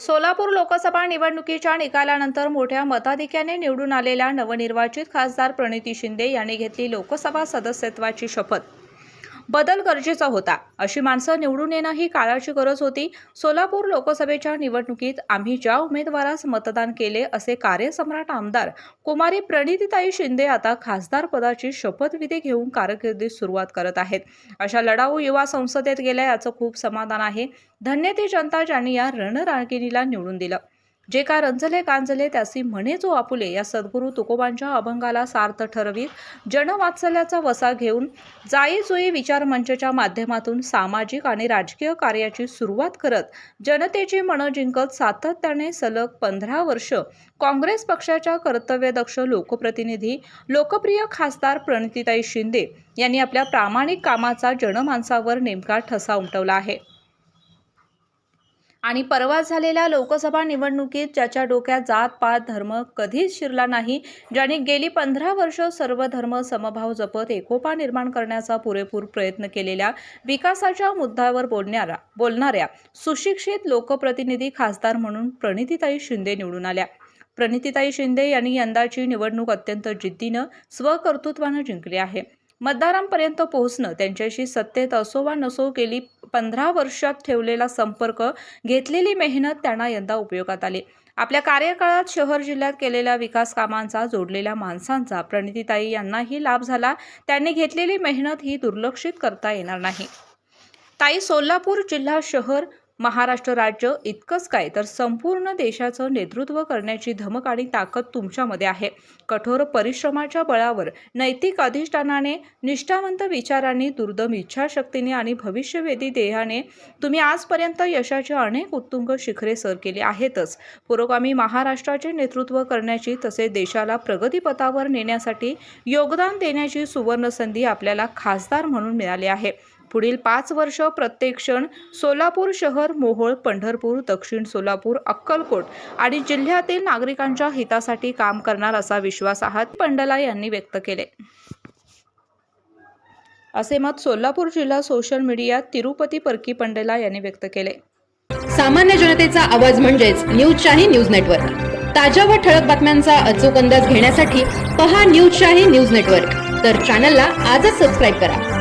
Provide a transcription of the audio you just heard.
सोलापूर लोकसभा निवडणुकीच्या निकालानंतर मोठ्या मताधिक्याने निवडून आलेल्या नवनिर्वाचित खासदार प्रणिती शिंदे यांनी घेतली लोकसभा सदस्यत्वाची शपथ. बदल गरजेचा होता. अशी माणसं निवडून येणं ही काळाची गरज होती. सोलापूर लोकसभेच्या निवडणुकीत आम्ही ज्या उमेदवारास मतदान केले असे कार्यसम्राट आमदार कुमारी प्रणितीताई शिंदे आता खासदार पदाची शपथविधी घेऊन कारकिर्दीत सुरुवात करत आहेत. अशा लढाऊ युवा संसदेत गेल्या याचं खूप समाधान आहे. धन्य ती जनता ज्यांनी या रणरागिणीला निवडून दिलं. जे का रंजले कांजले त्यासी म्हणे जो आपुले या सद्गुरू तुकोबांच्या अभंगाला सार्थ ठरवीत जनवात्सल्याचा वसा घेऊन जाई जुई विचार मंचच्या माध्यमातून सामाजिक आणि राजकीय कार्याची सुरुवात करत जनतेची मनं जिंकत सातत्याने सलग पंधरा वर्ष काँग्रेस पक्षाच्या कर्तव्यदक्ष लोकप्रतिनिधी लोकप्रिय खासदार प्रणितीताई शिंदे यांनी आपल्या प्रामाणिक कामाचा जनमानसावर नेमका ठसा उमटवला आहे. आणि परवा झालेल्या लोकसभा निवडणुकीत ज्याच्या डोक्यात जात पात धर्म कधीच शिरला नाही ज्याने गेली पंधरा वर्ष सर्व धर्म समभाव जपत एकोपा निर्माण करण्याचा पुरेपूर प्रयत्न केलेल्या विकासाच्या मुद्द्यावर बोलणाऱ्या बोलणाऱ्या सुशिक्षित लोकप्रतिनिधी खासदार म्हणून प्रणितीताई शिंदे निवडून आल्या. प्रणितीताई शिंदे यांनी यंदाची निवडणूक अत्यंत जिद्दीनं स्वकर्तृत्वानं जिंकली आहे. मतदारांपर्यंत पोहोचणं त्यांच्याशी सत्तेत असो वा नसो गेली पंधरा वर्षात ठेवलेला संपर्क घेतलेली मेहनत त्यांना यंदा उपयोगात आली. आपल्या कार्यकाळात शहर जिल्ह्यात केलेल्या विकास कामांचा जोडलेल्या माणसांचा प्रणितीताई यांनाही लाभ झाला. त्यांनी घेतलेली मेहनत ही दुर्लक्षित करता येणार नाही. ताई सोलापूर जिल्हा शहर महाराष्ट्र राज्य इतकंच काय तर संपूर्ण देशाचं नेतृत्व करण्याची धमक आणि ताकद तुमच्यामध्ये आहे. कठोर परिश्रमाच्या बळावर नैतिक अधिष्ठानाने निष्ठावंत विचारांनी दुर्दम इच्छाशक्तीने आणि भविष्यवेधी देहाने तुम्ही आजपर्यंत यशाचे अनेक उत्तुंग शिखरे सर केली आहेतच. पुरोगामी महाराष्ट्राचे नेतृत्व करण्याची तसेच देशाला प्रगतीपथावर नेण्यासाठी योगदान देण्याची सुवर्ण संधी आपल्याला खासदार म्हणून मिळाली आहे. पुढील पाच वर्ष प्रत्येक क्षण सोलापूर शहर मोहोळ पंढरपूर दक्षिण सोलापूर अक्कलकोट आणि जिल्ह्यातील नागरिकांच्या हितासाठी काम करणार असा विश्वास आहात पंडला यांनी व्यक्त केले. असे मत सोलापूर जिल्हा सोशल मीडियात तिरुपती परकी पंडला यांनी व्यक्त केले. सामान्य जनतेचा आवाज म्हणजेच न्यूज शाही न्यूज नेटवर्क. ताज्या व ठळक बातम्यांचा अचूक अंदाज घेण्यासाठी पहा न्यूज शाही न्यूज नेटवर्क. तर चॅनलला आजच सबस्क्राईब करा.